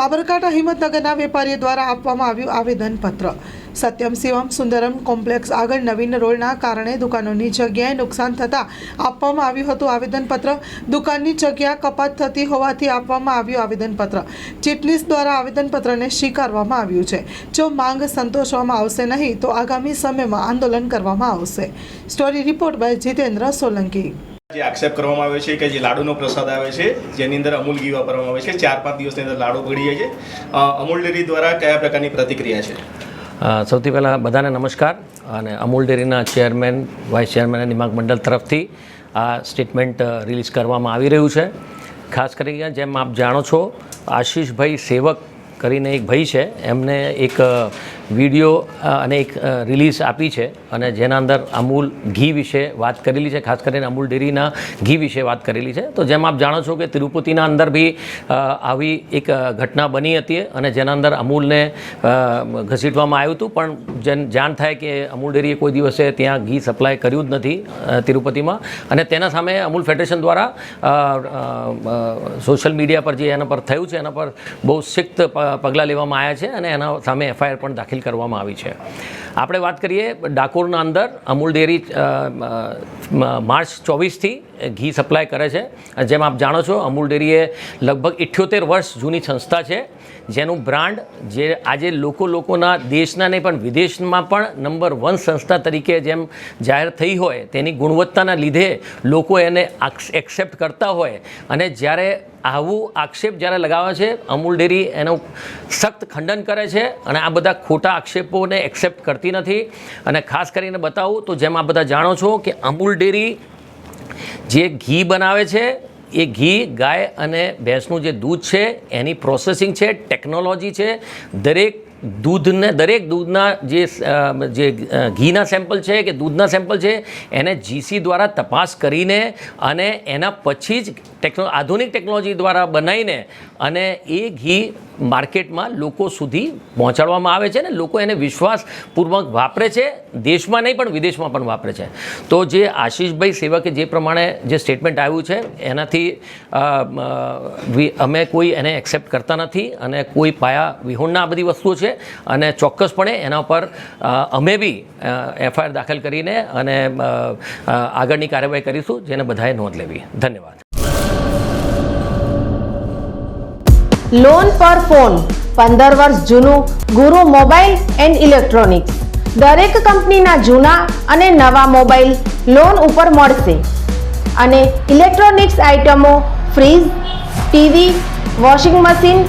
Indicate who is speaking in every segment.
Speaker 1: સાબરકાંઠા હિંમતનગરના વેપારીઓ દ્વારા આપવામાં આવ્યું આવેદનપત્ર. સત્યમ શિવમ સુંદરમ કોમ્પ્લેક્સ આગળ નવીન રોડના કારણે દુકાનોની જગ્યાએ નુકસાન થતાં આપવામાં આવ્યું હતું આવેદનપત્ર. દુકાનની જગ્યા કપાત થતી હોવાથી આપવામાં આવ્યું આવેદનપત્ર. ચીટલીસ દ્વારા આવેદનપત્રને સ્વીકારવામાં આવ્યું છે. જો માંગ સંતોષવામાં આવશે નહીં તો આગામી સમયમાં આંદોલન કરવામાં આવશે. Story report by Jitendra Solanki.
Speaker 2: જે આક્ષેપ કરવામાં આવે છે કે જે લાડુનો પ્રસાદ આવે છે, જેની અંદર અમૂલ ઘી વાપરવામાં આવે છે, ચાર પાંચ દિવસની અંદર લાડુ બગડી જાય છે. અમૂલ ડેરી દ્વારા કયા પ્રકારની પ્રતિક્રિયા છે?
Speaker 3: સૌથી પહેલાં બધાને નમસ્કાર અને અમૂલ ડેરીના ચેરમેન, વાઇસ ચેરમેન અને નિમાગ મંડળ તરફથી આ સ્ટેટમેન્ટ રિલીઝ કરવામાં આવી રહ્યું છે. ખાસ કરીને જેમ આપ જાણો છો, આશીષભાઈ સેવક કરીને એક ભાઈ છે, એમને એક વીડિયો અને એક રિલીઝ આપી છે અને જેના અંદર અમૂલ ઘી વિશે વાત કરેલી છે, ખાસ કરીને અમૂલ ડેરીના ઘી વિશે વાત કરેલી છે. તો જેમ આપ જાણો છો કે તિરુપતિના અંદર બી આવી એક ઘટના બની હતી અને જેના અંદર અમૂલને ઘસીટવામાં આવ્યું હતું, પણ જેન, જાણ થાય કે અમૂલ ડેરીએ કોઈ દિવસે ત્યાં ઘી સપ્લાય કર્યું જ નથી તિરુપતિમાં. અને તેના સામે અમૂલ ફેડરેશન દ્વારા સોશિયલ મીડિયા પર જે એના પર થયું છે, એના પર બહુ સિક્ત પગલાં લેવામાં આવ્યા છે અને એના સામે એફઆઈઆર પણ દાખલ કરવામાં આવી છે. આપણે વાત કરીએ ડાકોરના અંદર અમૂલ ડેરી માર્ચ ચોવીસથી ઘી સપ્લાય કરે છે. જેમ આપ જાણો છો, અમૂલ ડેરીએ લગભગ ઇઠ્યોતેર વર્ષ જૂની સંસ્થા છે. જેનું બ્રાન્ડ જે આજે લોકો લોકોના દેશના નહીં, પણ વિદેશમાં પણ નંબર વન સંસ્થા તરીકે જેમ જાહેર થઈ હોય, તેની ગુણવત્તાના લીધે લોકો એને એક્સેપ્ટ કરતા હોય. અને જ્યારે આવું આક્ષેપ જ્યારે લગાવે છે, અમૂલ ડેરી એનું સખ્ત ખંડન કરે છે અને આ બધા ખોટા આક્ષેપોને એક્સેપ્ટ કરતી નથી. અને ખાસ કરીને બતાવું તો જેમ આ બધા જાણો છો કે અમૂલ ડેરી જે ઘી બનાવે છે, એ ઘી, ગાય અને ભેંસનું જે દૂધ છે, એની પ્રોસેસિંગ છે ટેકનોલોજી છે. દરેક દૂધને, દરેક દૂધના જે જે ઘીના સેમ્પલ છે કે દૂધના સેમ્પલ છે, એને જીસી દ્વારા તપાસ કરીને અને એના પછી જ ટેકનો, આધુનિક ટેકનોલોજી દ્વારા બનાવીને અને એ ઘી માર્કેટમાં લોકો સુધી પહોંચાડવામાં આવે છે ને લોકો એને વિશ્વાસપૂર્વક વાપરે છે. દેશમાં નહીં, પણ વિદેશમાં પણ વાપરે છે. તો જે આશીષભાઈ સેવકે જે પ્રમાણે જે સ્ટેટમેન્ટ આવ્યું છે, એનાથી અમે કોઈ એને એક્સેપ્ટ કરતા નથી અને કોઈ પાયા વિહોણના આ બધી વસ્તુઓ છે. અને ચોક્કસપણે એના પર અમે બી એફઆઈઆર દાખલ કરીને અને આગળની કાર્યવાહી કરીશું, જેને બધાએ નોંધ લેવી. ધન્યવાદ.
Speaker 4: લોન પર ફોન પંદર વર્ષ જૂનું, ગુરુ મોબાઈલ એન્ડ ઇલેક્ટ્રોનિક્સ. દરેક કંપનીના જૂના અને નવા મોબાઈલ લોન ઉપર મળશે. અને ઇલેક્ટ્રોનિક્સ આઇટમો fridge, TV, washing machine,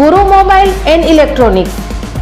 Speaker 4: Guru mobile and electronics.